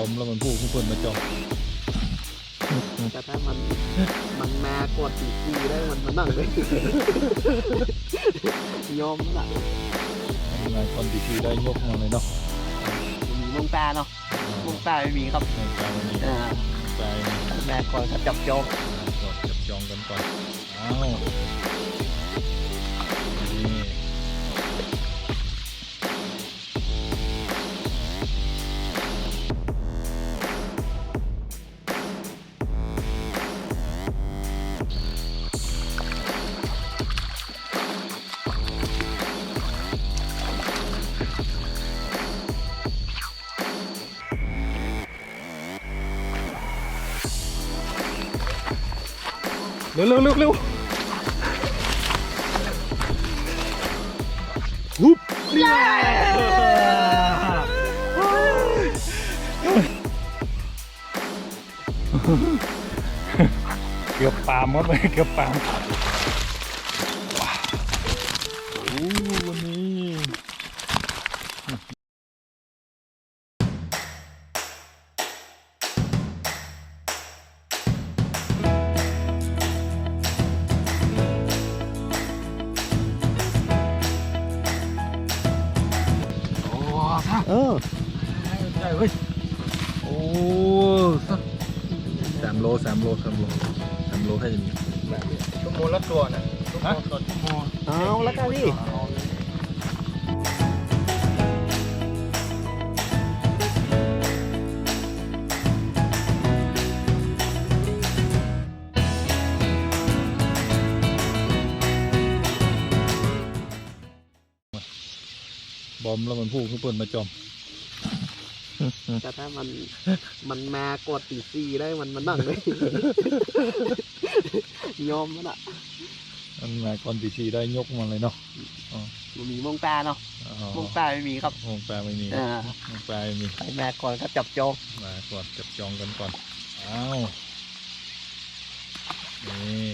อมแล้วมันพูดผู้คนมาจองแต่ถ้ามันมันมากดตีกีได้มันมันนั่งเลยยอมน่ะงานคอนดีทีได้ยกมาเลยเนาะมีมงตาเนาะมงตาไม่มีครับในการวันนี้อ่าใจแม่ก่อนครับจับจองกดจับจองกันก่อนอ้าว ร็วเร็วเร็วเร็วหุบเกือบปามครับเลยเกือบปามโโลสามโลสามโลสามโลแค่จะมีชั่วโมงละตัวนะชั่วโมงต่อชั่วโมงเอาแล้วกันดิบอมแล้วมันพูดผู้คนมาจอม แต่ถ้ามันมันมากดตีกีได้มันมันนั่งเลยยอมน่ะมันงานคอนดีทีได้ยกมาเลยเนาะมันมีมงตาเนาะอ๋อมงตาไม่มีครับมงปลาไม่มีอ่ามงปลาไม่มีให้แม่ก่อนครับจับจองมาก่อนจับจองกันก่อนอ้าวนี่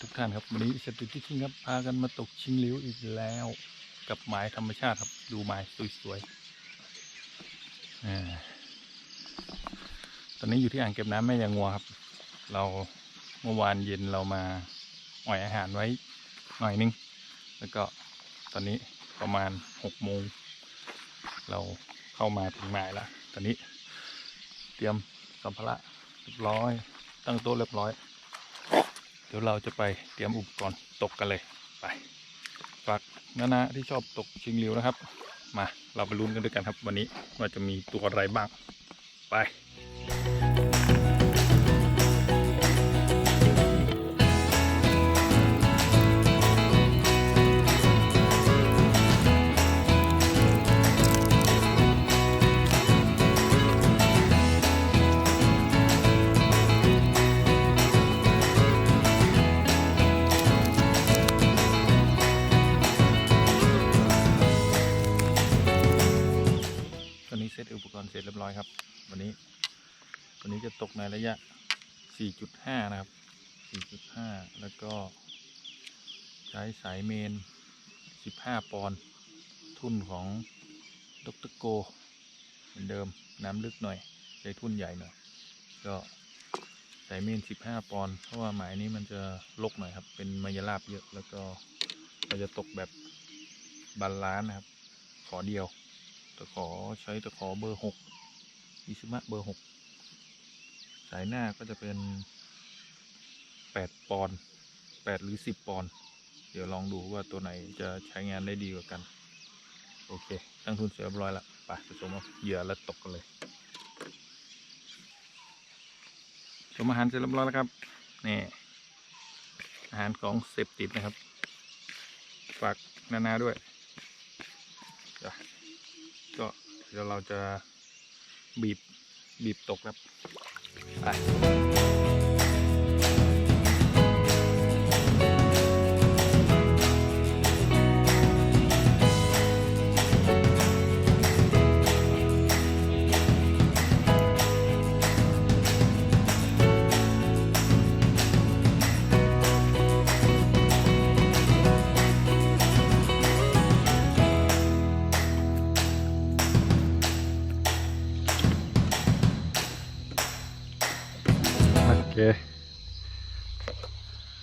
ทุกท่านครับวันนี้สตุที่ทิ้งครับพากันมาตกชิงหลิ้วอีกแล้ว กับหมายธรรมชาติครับ ดูหมายสวยๆตอนนี้อยู่ที่อ่างเก็บน้ำแม่ยางงัวครับ เราเมื่อวานเย็นเรามาอ่อยอาหารไว้หน่อยนึง แล้วก็ตอนนี้ประมาณหกโมงเราเข้ามาถึงหมายแล้วตอนนี้เตรียมสัมภาระเรียบร้อย ตั้งโต๊ะเรียบร้อย ดี๋ยวเราจะไปเตรียมอุปกรณ์ตกกันเลยไปฝากนานาที่ชอบตกชิงริวนะครับ มาเราไปลุ้นกันด้วยกันครับ วันนี้ว่าจะมีตัวอะไรบ้างไป ร้อยครับ วันนี้ วันนี้จะตกในระยะ 4.5 นะครับ 4.5 แล้วก็ ใช้สายเมน 15 ปอนด์ทุ่นของดรโก เหมือนเดิมน้ำลึกหน่อยใช้ทุ่นใหญ่หน่อย ก็ใส่เมนสิบห้าปอนด์เพราะว่าหมายนี้มันจะลกหน่อยครับ เป็นมายาลาบเยอะแล้วก็เราจะตกแบบบาลานนะครับ ขอเดียวตะขอใช้ตะขอเบอร์หก อิชิมะเบอร์หกสายหน้าก็จะเป็นแปดปอนด์แปดหรือสิบปอนด์เดี๋ยวลองดูว่าตัวไหนจะใช้งานได้ดีกว่ากัน โอเค ตั้งทุนเสร็จเรียบร้อยล้วไปผสมเอาเหยื่อแล้วตกกันเลยสมอาหารเสร็จเรียบร้อยแล้วครับนี่อาหารของเสพติดนะครับ ฝากนานาด้วยก็เดี๋ยวเราจะ บีบบีบตกครับไป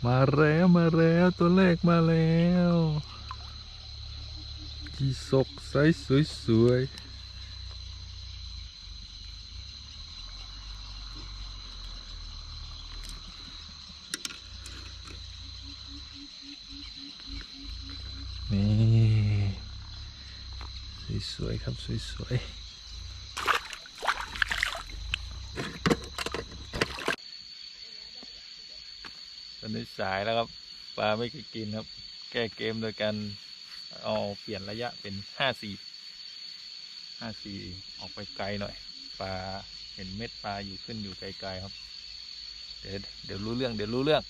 มาแล้วมาแล้วตัวแรกมาแล้วจีสกไซส์สวยๆ นี่ สวยๆครับ สวยๆ ตอนนี้ สายแล้วครับ ปลาไม่เคยกินครับ แก้เกมโดยการเอาเปลี่ยนระยะเป็นห้าสี่ห้าสี่ออกไปไกลหน่อย ปลาเห็นเม็ดปลาอยู่ขึ้นอยู่ไกลๆครับ เดี๋ยวเดี๋ยวรู้เรื่องเดี๋ยวรู้เรื่อง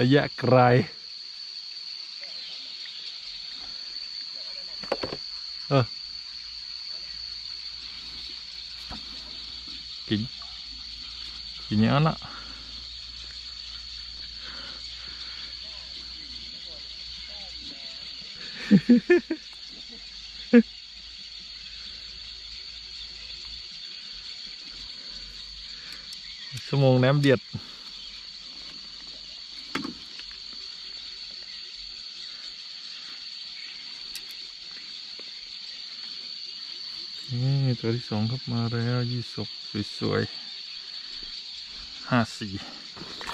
ระยะไกลเออกินกินอย่างนั้นละชั่วโมงน้ำเดือด นี่ ตัวที่สองครับมาแล้วยี่สบสวยๆห้าสี่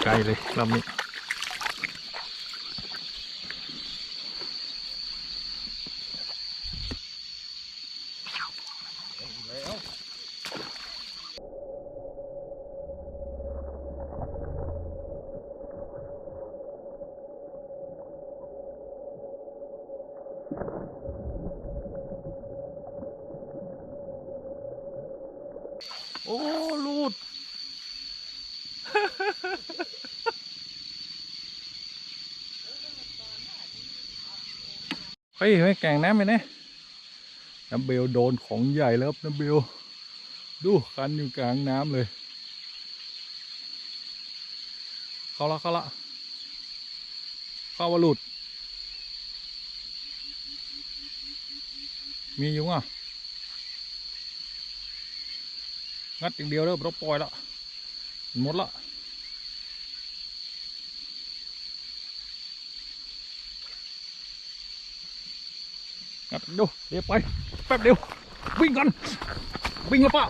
ไกลเลยลำนี้ โอ้ลูด เฮ้ยไม่แก่งน้ำไปเนี่ยน้ำเบลโดนของใหญ่แล้วครับน้ำเบลดูคันอยู่กลางน้ำเลย เข้าละเข้าละเข้าวหลุด มีอยู่อะ งัดอย่างเดียวแล้วราปล่อยละหมดละ งัดเดี๋ยวเดี๋ยวไปแป๊บเดียววิ่งกันวิ่งแล้วป้า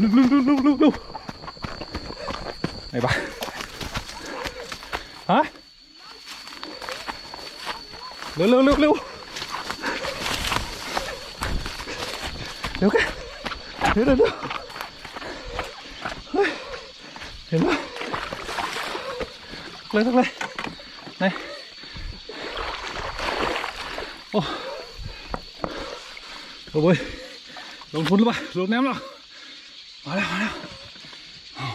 ลุกลุกลุกลุกลุกลุกไหนบ้าฮะเร็วเร็วเร็วเร็วเร็วกันเร็วเร็วเร็วเฮ้ยเห็นปะเลยเลยไหน โอ้โอ้ยลงทุนหรือเปล่าลงน้ำหรอมาแล้วมาแล้วอ้าว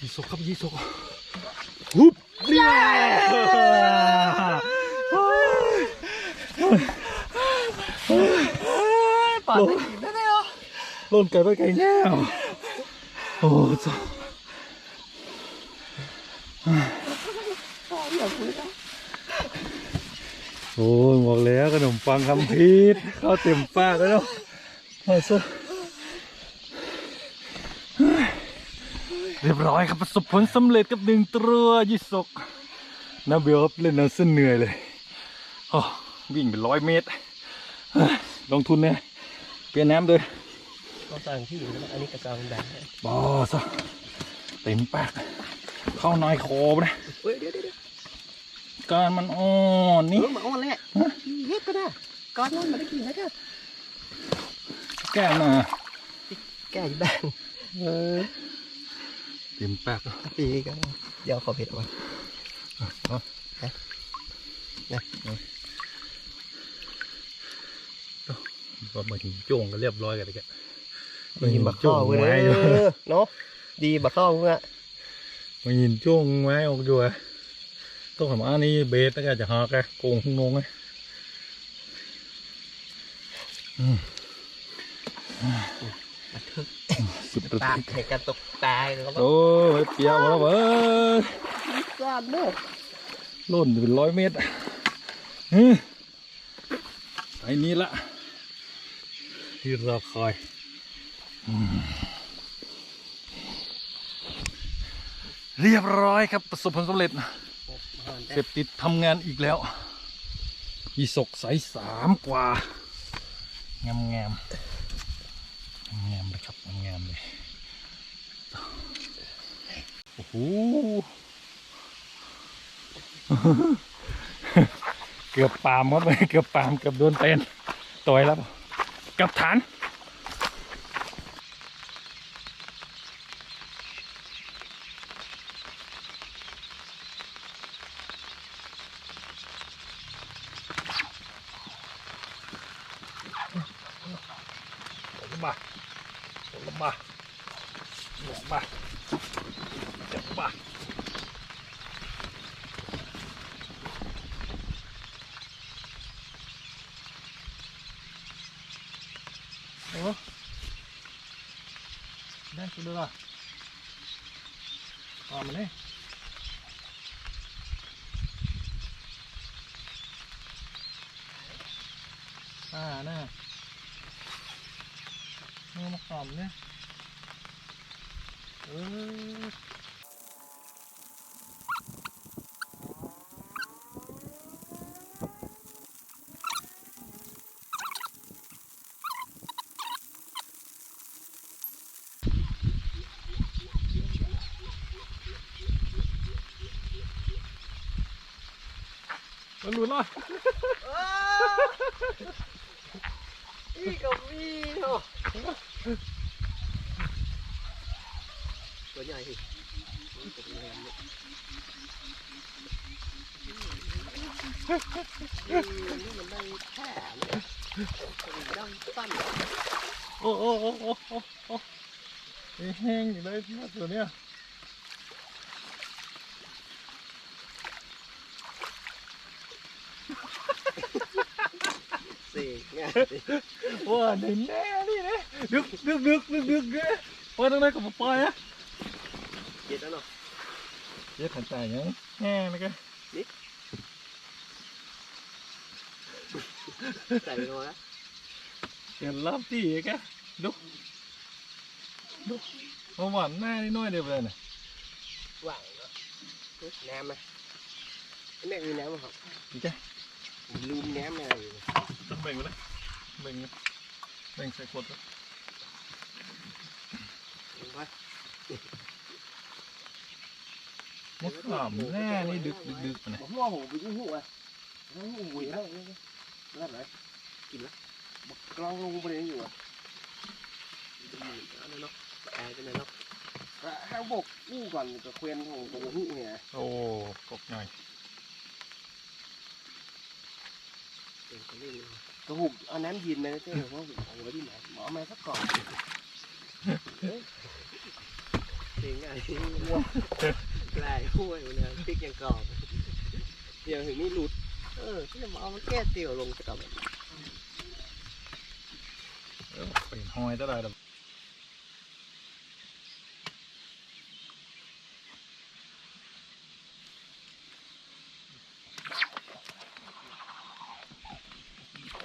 ยี่สกครับยี่สกฮุบเย้ปาดได้กินได้เลยเหรอล่นไก่ไปไก่แน่วโอ้จ้าอย่าคุยนะ โอ้ยบอกแล้วขนมปังคำพีดเข้าเต็มปากแล้วเนาะเอาซะเรียบร้อยครับประสบผลสำเร็จกับหนึ่งตัวยี่สกน้าเบลครับเล่นน้ำเส้นเหนื่อยเลยโอ้วิ่งเป็นร้อยเมตรเฮ้ยลงทุนเนี่ยเปลี่ยนน้ำด้วยก็สั่งที่อยู่แล้วอันนี้กระจังแดงบอซะเต็มปากเข้าในคอไปนะเฮ้ยเดี๋ยวเดี๋ยวเดี๋ยว การมันอ่อนนี่นี่มาอ่อนเลยเฮ็ดก็ได้ก้อนนั้นมาได้กินนะจ๊ะแก้มาแก่อยู่แดงเออเต็มปากปีกันเดี๋ยวขอเผ็ดเอาไว้ว่ามาถึงโจ้งก็เรียบร้อยกันเลยแกดีบักข้อเว้ยไม้อยู่เนาะดีบักข้อเว้ยมายินโจ้งไม้ออกอยู่อะ ต้องทำอันนี้เบสแล้วก็จะหาแกโกงงงไงอืมสุดระตาทึกเห็นกันตกตายแล้วก็โอ้ยเปียกหมดแล้วเว้ยก้อนเด้อล่นเป็นร้อยเมตรฮึไอ้นี้ละที่รอคอยอืมเรียบร้อยครับประสบผลสำเร็จ เสพติดทำงานอีกแล้วอีศกใสสามกว่างามงามงามๆเลยครับงามเลยโอ้โหเกือบปาล์มครับเกือบปาล์มเกือบโดนเต้นต่อยแล้วกับฐาน ลงมาลง มาลงมาจับมาโอ้ได้สุดเลยอะออกมาเลยอ่าน่ะ มือมาขำเนี่ยเออ มันหลุดแล้วอีกกับมีเนาะ ตัวใหญ่สิมันได้แค่เลยดังสั้นโอ้โอ้โอ้โอ้โอ้โอ้แห้งอยู่เลยนะตัวเนี้ยสี่เนี่ว้าในแน่นี่นะดึกดึกดึกดึกดึกเนี่ยว่าตรงไหนกับปล่อยอะ เจ็ดแล้วเนาะเย็ดขันใจยังแห้งนะแกใส่ไปก่อนนะเห็นรับที่แกดุกดุกเอาหวานหน้านิดหน่อยเดียวไปเลยนะหว่างเนาะน้ำไหมแม่มีน้ำไหมครับดีจ้ะลืมน้ำอะไรอยู่ต้องแบ่งไปเลยแบ่งเลยแบ่งใส่ขวดครับเห็นปะ มดขามแน่นี่ดึกดึกดึกนี่ยผมว่าผมไปยุ่งหัวยุ่งหัวแล้วแล้วไหนกินล้วบักกลองลงไปเลยอยู่อะอันนั้นเนาะแอร์กันเลยเนาะให้บกกู้ก่อนกับเควนของตัวหูเนี่ยโอ้กบหน่อยกระหุบเอาน้ำยินมาเจ้าว่าเอาไว้ที่ไหนหมอมาสักก่องเก่งไงว้า แปลกห้วยเลยพริกยังกรอบเดี๋ยวถึงนี่หลุด เออที่จะมาเอามาแก้เตี่ยวลงจะกลับเป็นหอยตลอดแบบ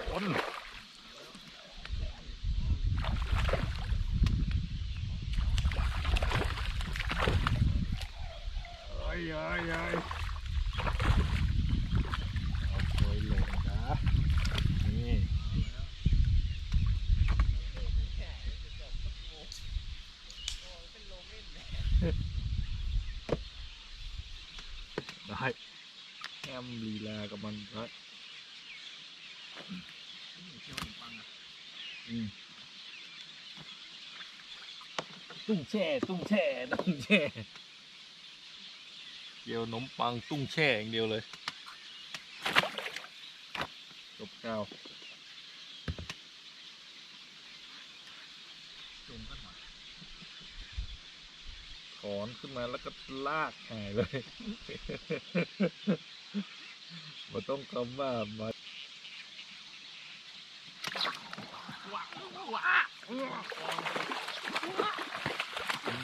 คนเอ้ยเอ้ยเอ้ยเอาไปลงนะนี่ ได้แอมลีลากับมันได้อืมตุ้งแช่ ตุ้งแช่ ตุ้งแช่เกี่ยวนมปังตุ้งแช่อย่างเดียวเลยจบข้าวถอน ขึ้นมาแล้วก็ลากหายเลยมาต้องคำว่ามา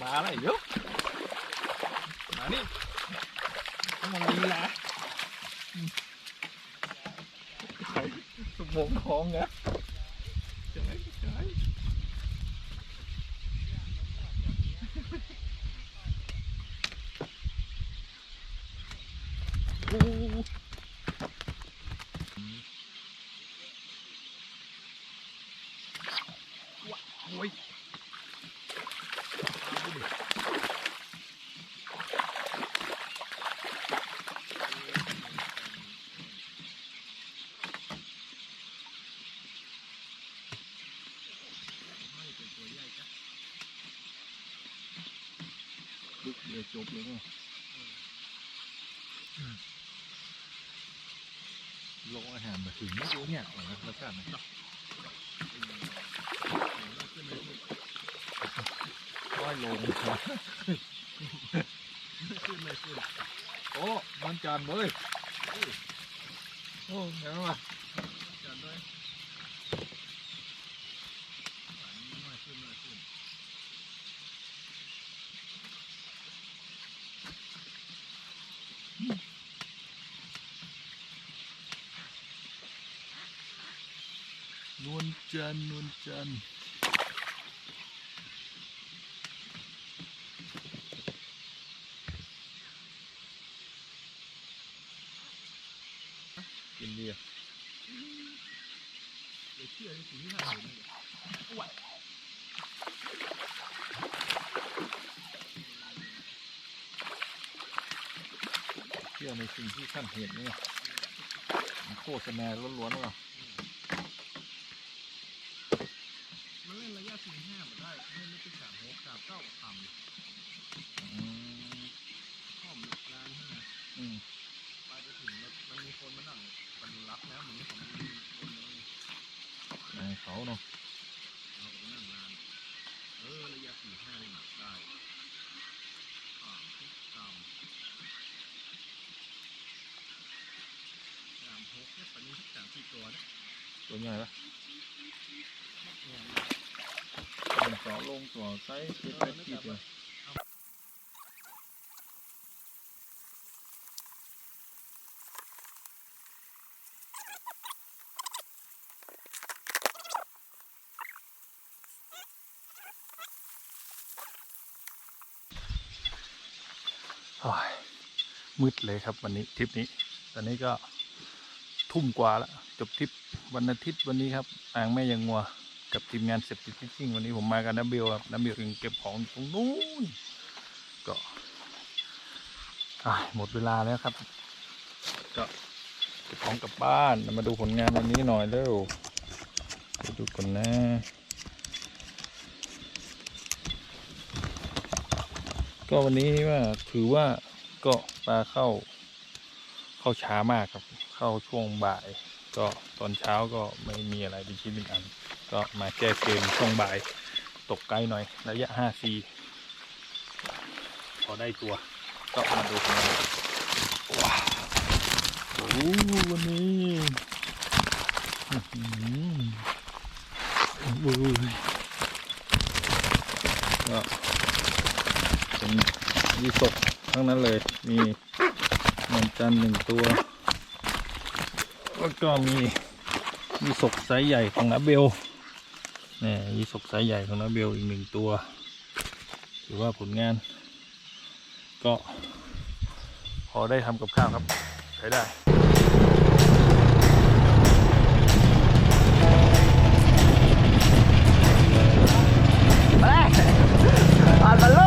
มาอะไรเยอะมานี่ต้องมาลีลาใส่สมองท้องนะใช่ใช่โอ้โอ้ยลึก เลยจบเลยเนี่ยลงอาหารมาถึงไม่รู้เนี่ยเหรอรสชาตินะก้อยลงโอ้มันจานเว้ยโอ้เห็นไหมจานด้วยนวล จันทร์นวลจันทร์กินดีอะเชื่อในสิ่งที่ท่านเห็นเนี่ยมันโฆษณาล้วนๆว่ะมันเล่นระยะสี่ห้ามาได้เล่นไม่เป็นสามหกสามเก้าสาม อืม ข้อมร้านห้า อืม ไปไปถึงแล้วมันมีคนมานั่งมันรับแล้วเหมือนของมีคนเลย ในเขาเนาะ เราก็นั่งร้านเออระยะสี่ห้าได้หนักได้อ่าทุกสามสามหกเนี่ยปันนี้สามสี่ตัวนะ ตัวใหญ่ปะเนี่อลงตัวไซส์เจ็ดแปดขีดเลยโอ้ยมืดเลยครับวันนี้ทริปนี้ ตอนนี้ก็ทุ่มกว่าแล้ว จบทริป วันอาทิตย์วันนี้ครับอ่างแม่ยังงัวกับทีมงานเสพติดฟิชชิ่งวันนี้ผมมากับน้าเบลครับน้าเบลยังเก็บของตรงนู้นก็หมดเวลาแล้วครับ ก็เก็บของกลับบ้านมาดูผลงานวันนี้หน่อยเร็วไปดูก่อนนะก็วันนี้ว่าถือว่าก็ปลาเข้า เข้าช้ามากครับ เข้าช่วงบ่าย ก็ตอนเช้าก็ไม่มีอะไรเป็นชิ้นเป็นอัน ก็มาแก้เกมช่วงบ่ายตกไกลหน่อย ระยะ 5 c พอได้ตัว ก็มาดูกันว้าวโอ้วันนี้อือหือโอ้โหก็เป็นยี่สกทั้งนั้นเลย มีมือนจันหนึ่งตัว แล้วก็มีมีศกสายใหญ่ของนาเบลนี่มีศกสายใหญ่ของนาเบลอีกหนึ่งตัวถือว่าผลงาน ก็ พอได้ทำกับข้าวครับใช้ได้มาอ่านมาเลย